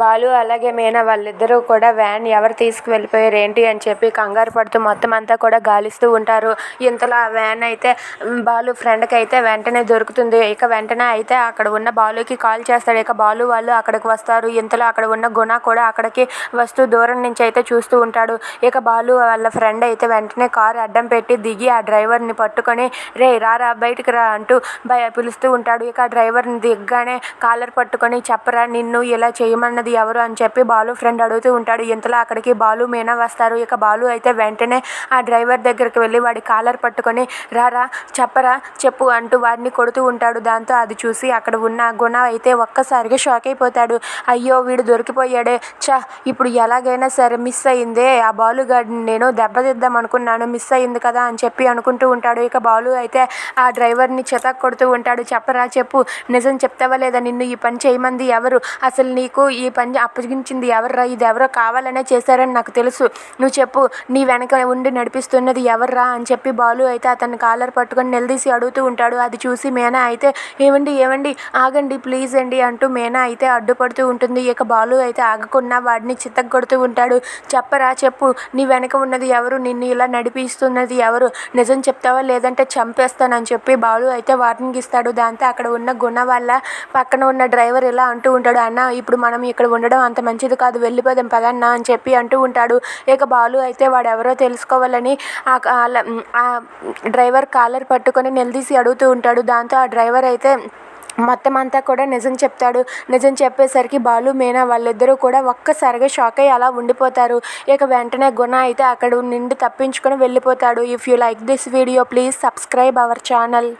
బాలు అలాగే మీనా వాళ్ళిద్దరూ కూడా వ్యాన్ ఎవరు తీసుకువెళ్ళిపోయారు ఏంటి అని చెప్పి కంగారు పడుతూ మొత్తం అంతా కూడా గాలిస్తూ ఉంటారు. ఇంతలో ఆ వ్యాన్ అయితే బాలు ఫ్రెండ్కి అయితే వెంటనే దొరుకుతుంది. ఇక వెంటనే అయితే అక్కడ ఉన్న బాలుకి కాల్ చేస్తాడు. ఇక బాలు వాళ్ళు అక్కడికి వస్తారు. ఇంతలో అక్కడ ఉన్న గుణ కూడా అక్కడికి వస్తూ దూరం నుంచి అయితే చూస్తూ ఉంటాడు. ఇక బాలు వాళ్ళ ఫ్రెండ్ అయితే వెంటనే కారు అడ్డం పెట్టి దిగి ఆ డ్రైవర్ని పట్టుకొని రే రారా బయటికి రా అంటూ భయ పిలుస్తూ ఉంటాడు. ఇక ఆ డ్రైవర్ని దిగ్గానే కాలర్ పట్టుకొని చెప్పరా నిన్ను ఇలా చేయమన్న ఉన్నది ఎవరు అని చెప్పి బాలు ఫ్రెండ్ అడుగుతూ ఉంటాడు. ఇంతలో అక్కడికి బాలు మీనా వస్తారు. ఇక బాలు అయితే వెంటనే ఆ డ్రైవర్ దగ్గరికి వెళ్ళి వాడి కాలర్ పట్టుకొని రారా చెప్పరా చెప్పు అంటూ వాడిని కొడుతూ ఉంటాడు. దాంతో అది చూసి అక్కడ ఉన్న గుణ అయితే ఒక్కసారిగా షాక్ అయిపోతాడు. అయ్యో వీడు దొరికిపోయాడే. చా ఇప్పుడు ఎలాగైనా సరే మిస్ అయిందే. ఆ బాలు గాడిని నేను దెబ్బతిద్దాం అనుకున్నాను. మిస్ అయింది కదా అని చెప్పి అనుకుంటూ ఉంటాడు. ఇక బాలు అయితే ఆ డ్రైవర్ని చెతక్ కొడుతూ ఉంటాడు. చెప్పరా చెప్పు. నిజం చెప్తావా లేదా? నిన్ను ఈ పని చేయమంది ఎవరు? అసలు నీకు ఈ పని అప్పగించింది ఎవర్రా? ఇది ఎవరో కావాలనే చేశారని నాకు తెలుసు. నువ్వు చెప్పు నీ వెనక ఉండి నడిపిస్తున్నది ఎవర్రా అని చెప్పి బాలు అయితే అతన్ని కాలర్ పట్టుకొని నిలదీసి అడుగుతూ ఉంటాడు. అది చూసి మేనా అయితే ఏమండి ఏమండి ఆగండి ప్లీజ్ అండి అంటూ మేనా అయితే అడ్డుపడుతూ ఉంటుంది. ఇక బాలు అయితే ఆగకుండా వాడిని చిత్తగొడుతూ ఉంటాడు. చెప్పరా చెప్పు. నీ వెనక ఉన్నది ఎవరు? నిన్ను ఇలా నడిపిస్తున్నది ఎవరు? నిజం చెప్తావా లేదంటే చంపేస్తానని చెప్పి బాలు అయితే వార్నింగ్ ఇస్తాడు. దాంతో అక్కడ ఉన్న గుణ వల్ల పక్కన ఉన్న డ్రైవర్ ఇలా అంటూ ఉంటాడు అన్న ఇప్పుడు మనం ఇక్కడ ఉండడం అంత మంచిది కాదు వెళ్ళిపోదాం పదన్నా అని చెప్పి అంటూ ఉంటాడు. ఇక బాలు అయితే వాడు ఎవరో తెలుసుకోవాలని ఆ ఆ డ్రైవర్ కాలర్ పట్టుకొని నిలదీసి అడుగుతూ ఉంటాడు. దాంతో ఆ డ్రైవర్ అయితే మొత్తం అంతా కూడా నిజం చెప్తాడు. నిజం చెప్పేసరికి బాలు మీనా వాళ్ళిద్దరూ కూడా ఒక్కసారిగా షాక్ అయ్యి అలా ఉండిపోతారు. ఇక వెంటనే గుణ అయితే అక్కడ నుండి తప్పించుకొని వెళ్ళిపోతాడు. If you like this video please subscribe our channel